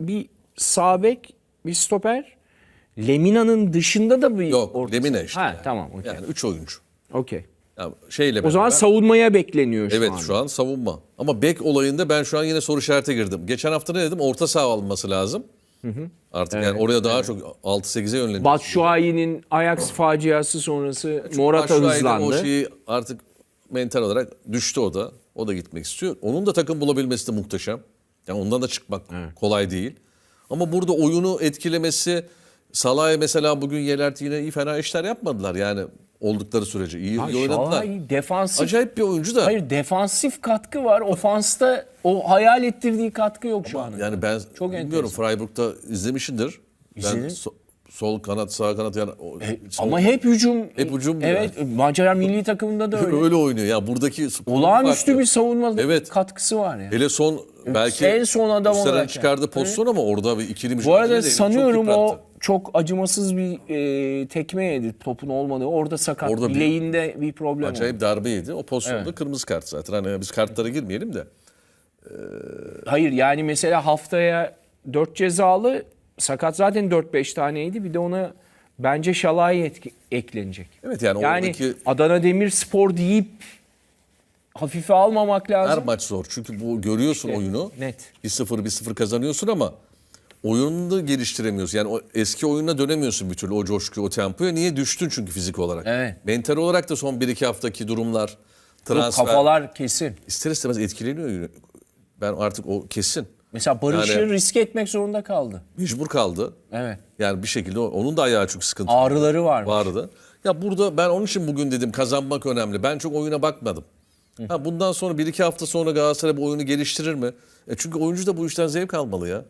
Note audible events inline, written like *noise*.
bir sağ bek, bir stoper. Lemina'nın dışında da bir Yok orta- Lemina işte. Ha yani. tamam okey. Yani 3 oyuncu. Okey. Ya şeyle O zaman beraber- savunmaya bekleniyor şu Evet an. şu an savunma. Ama bek olayında ben şu an yine soru işarete girdim. Geçen hafta ne dedim? Orta saha alınması lazım. Artık yani oraya daha çok 6-8'e yönleniyor. Batshuayi'nin Ajax faciası sonrası Morata hızlandı. O şeyi artık mental olarak düştü o da. O da gitmek istiyor. Onun da takım bulabilmesi de muhteşem. Yani ondan da çıkmak kolay değil. Ama burada oyunu etkilemesi Salah'a mesela bugün Yelert yine iyi fena işler yapmadılar. Yani oldukları sürece iyi, Ha, iyi oynadılar. Şalay defansif. Acayip bir oyuncu da. Hayır defansif katkı var. Ofansta o hayal ettirdiği katkı yok şu an. Yani ben Çok bilmiyorum Freiburg'da izlemişindir. Ben so- sol kanat sağ kanat yani o- sol- Ama hep hücum. Hep hücum Evet Macar milli takımında da *laughs* öyle. öyle oynuyor. Ya buradaki Olağanüstü farklı. bir savunma Evet. katkısı var ya. Hele son belki En son adam olarak çıkardığı yani. pozisyon ama orada bir ikili Bu arada değil, çok sanıyorum o çok acımasız bir e, tekme yedi topun olmadığı. Orada sakat. Orada bir- bileğinde bir problem oldu. Acayip darbe yedi. O pozisyonda kırmızı kart zaten. Hani biz kartlara girmeyelim de. Hayır yani mesela haftaya 4 cezalı sakat zaten 4-5 taneydi. Bir de ona bence Şalay etki- eklenecek. Evet yani, Yani oradaki Adana Demirspor deyip hafife almamak lazım. her maç zor. Çünkü bu görüyorsun oyunu. net. 1-0 1-0 kazanıyorsun ama oyununu da geliştiremiyorsun. Yani o eski oyununa dönemiyorsun bir türlü o coşkuya, o tempoya. Niye düştün çünkü fizik olarak? Evet. Mental olarak da son 1-2 haftaki durumlar, transfer kafalar kesin. ister istemez etkileniyor. Ben artık o kesin. Mesela Barış'ı Yani- riske etmek zorunda kaldı. Mecbur kaldı. Evet. Yani bir şekilde o- onun da ayağı çok sıkıntı. Ağrıları var. vardı. Ya burada ben onun için bugün dedim kazanmak önemli. Ben çok oyuna bakmadım. Ha bundan sonra bir iki hafta sonra Galatasaray bu oyunu geliştirir mi? E çünkü oyuncu da bu işten zevk almalı ya.